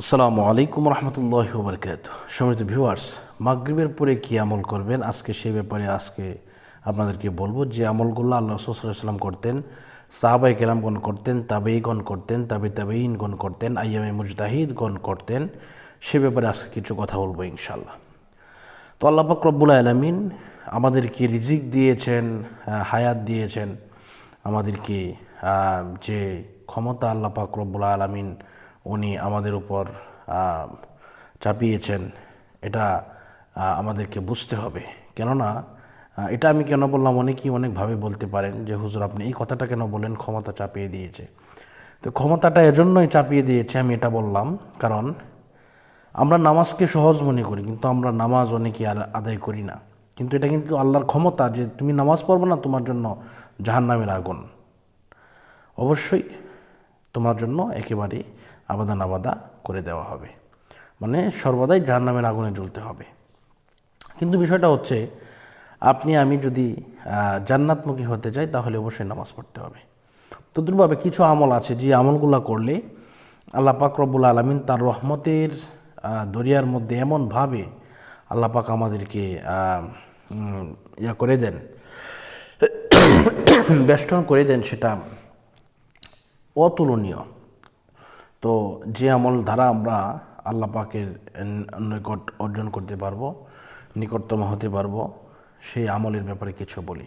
আসসালামু আলাইকুম রহমতুল্লাহ বরকাত সমৃত ভিউয়ার্স, মাগরিবের পরে কি আমল করবেন? আজকে সেই ব্যাপারে আজকে আপনাদেরকে বলব যে আমলগুলো আল্লাহ রসুলাম করতেন সাহাবাই কেরামগণ করতেন তাবেইগণ করতেন, তাবে তাবেইনগণ করতেন, আইয়ামে মুজতাহিদগণ করতেন, সে ব্যাপারে আজকে কিছু কথা বলব ইনশাল্লাহ তো আল্লাহ রব্বুল আলমিন আমাদেরকে রিজিক দিয়েছেন হায়াত দিয়েছেন, আমাদেরকে যে ক্ষমতা আল্লাহ রব্বুল আলমিন উনি আমাদের উপর চাপিয়েছেন। এটা আমাদেরকে বুঝতে হবে। কেননা এটা আমি কেন বললাম, অনেকেই অনেকভাবে বলতে পারেন যে, হুজুর, আপনি এই কথাটা কেন বলেন? ক্ষমতা চাপিয়ে দিয়েছে। তো ক্ষমতাটা এজন্যই চাপিয়ে দিয়েছে, আমি এটা বললাম। কারণ, আমরা নামাজকে সহজ মনে করি, কিন্তু আমরা নামাজ অনেকে আদায় করি না। কিন্তু এটা কিন্তু আল্লাহর ক্ষমতা যে, তুমি নামাজ পড়ব না, তোমার জন্য জাহান্নামের আগুন। অবশ্যই তোমার জন্য একেবারে আবাদা নাবাদা করে দেওয়া হবে। মানে সর্বদাই জাহান্নামের আগুনে জ্বলতে হবে। কিন্তু বিষয়টা হচ্ছে, আপনি, আমি যদি জান্নাতমুখী হতে চাই, তাহলে অবশ্যই নামাজ পড়তে হবে। তদ্রুপভাবে কিছু আমল আছে, যে আমলগুলো করলে আল্লাহ পাক রব্বুল আলমিন তার রহমতের দরিয়ার মধ্যে এমনভাবে আল্লাহ পাক আমাদেরকে ইয়া করে দেন, বেষ্টন করে দেন সেটা অতুলনীয়। তো যে আমল দ্বারা আমরা আল্লাহ পাকের নিকট অর্জন করতে পারব, নিকটতম হতে পারব, সেই আমলের ব্যাপারে কিছু বলি।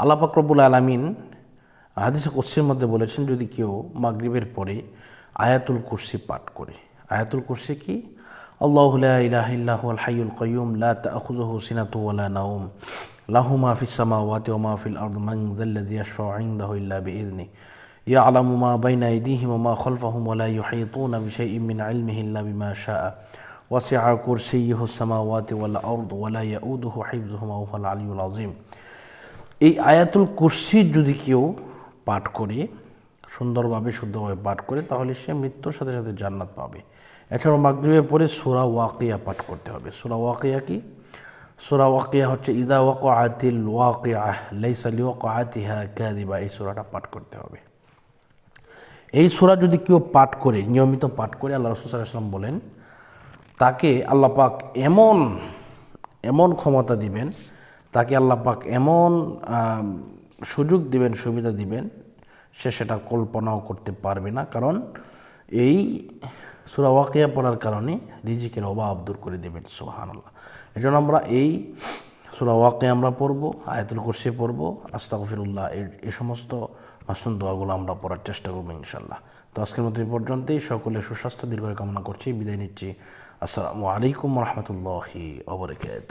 আল্লাহ পাক রব্বুল আলমিন হাদিসে কোর্সির মধ্যে বলেছেন, যদি কেউ মাগরিবের পরে আয়াতুল কুরসি পাঠ করে, আয়াতুল কুরসি কি? الله لا إله إلا هو الحي القيوم لا تأخذه سنة ولا نوم له ما في السماوات وما في الأرض من ذا الذي يشفع عنده إلا بإذنه يعلم ما بين أيديهم وما خلفهم ولا يحيطون بشيء من علمه إلا بما شاء وسع كرسيه السماوات والأرض ولا يؤوده حفظهما وهو العلي العظيم এই আয়াতুল কুরসি যদি কেউ পাঠ করে সুন্দরভাবে শুদ্ধভাবে পাঠ করে, তাহলে সে মৃত্যুর সাথে সাথে জান্নাত পাবে। এছাড়াও মাগরিবের পরে সুরা ওয়াকিয়া পাঠ করতে হবে। সুরা ওয়াকিয়া কি? সুরা ওয়াকিয়া হচ্ছে ইদা ওয়াক আতিল ওয়াকিয়া লাইসা লিওয়াক আতিহা কাদিবা এই সুরাটা পাঠ করতে হবে। এই সুরা যদি কেউ পাঠ করে, নিয়মিত পাঠ করে, আল্লাহ রসুলাম বলেন, তাকে আল্লাহ পাক এমন এমন ক্ষমতা দিবেন, তাকে আল্লাহ পাক এমন সুযোগ দিবেন, সুবিধা দিবেন সে সেটা কল্পনাও করতে পারবে না। কারণ এই সুরা ওয়াকিয়া পড়ার কারণে রিজিকের অভাব দূর করে দেবেন সুহান আল্লাহ এই জন্য আমরা এই সুরা ওয়াকে আমরা পড়ব, আয়াতুল কুরসি পড়ব, আস্তাগফিরুল্লাহ এই এই সমস্ত মাসুন দোয়াগুলো আমরা পড়ার চেষ্টা করব ইনশাল্লাহ তো আজকের মতো এই পর্যন্তই। সকলে সুস্বাস্থ্য দীর্ঘ কামনা করছি। বিদায় নিচ্ছি। আসসালামু আলাইকুম রহমতুল্লাহি অবরকাত